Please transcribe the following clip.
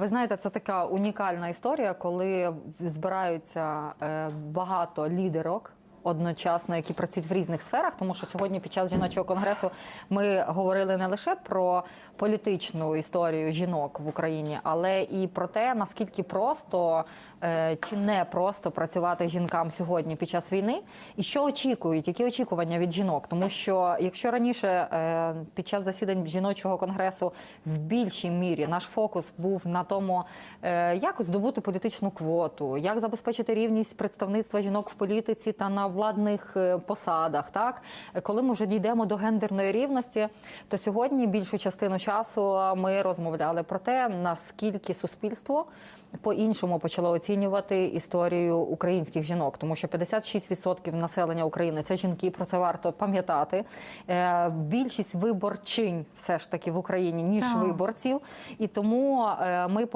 Ви знаєте, це така унікальна історія, коли збираються е, багато лідерок. Одночасно, які працюють в різних сферах, тому що сьогодні під час жіночого конгресу ми говорили не лише про політичну історію жінок в Україні, але і про те, наскільки просто е, чи не просто працювати жінкам сьогодні під час війни, і що очікують, які очікування від жінок. Тому що якщо раніше е, під час засідань жіночого конгресу в більшій мірі наш фокус був на тому, е, як здобути політичну квоту, як забезпечити рівність представництва жінок в політиці та на владних е, посадах, так коли ми вже дійдемо до гендерної рівності, то сьогодні більшу частину часу ми розмовляли про те, наскільки суспільство по-іншому почало оцінювати історію українських жінок, тому що 56% населення України це жінки. Про це варто пам'ятати. Е, Більшість виборчинь все ж таки в Україні ніж Так. виборців, і тому е, ми